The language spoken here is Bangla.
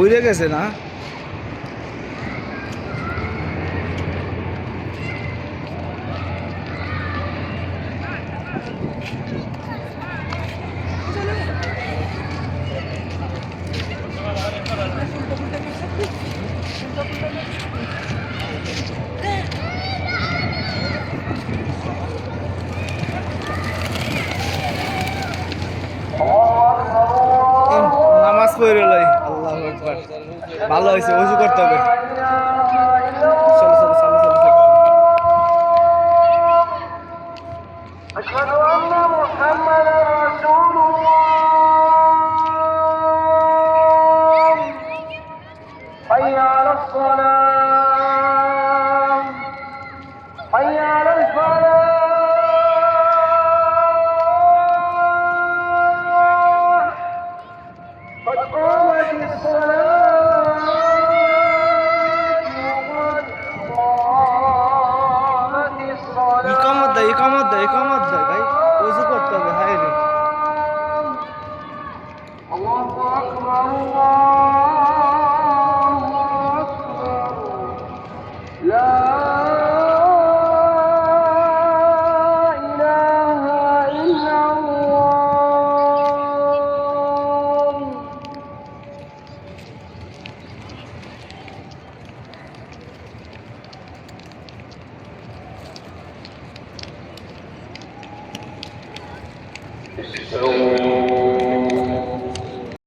উড়ে গেছে না? নামাজ পড়ে লই। আল্লাহ আকবার ভালো হয়েছে উজু করতে হবে চলো চলো চলো চলো চলো। أشهد أن محمدا رسول الله حي على الصلاة حي على الفلاح কমাত দেয় কমাত দেয় ভাই উজু করতে হবে হাই রে। لا So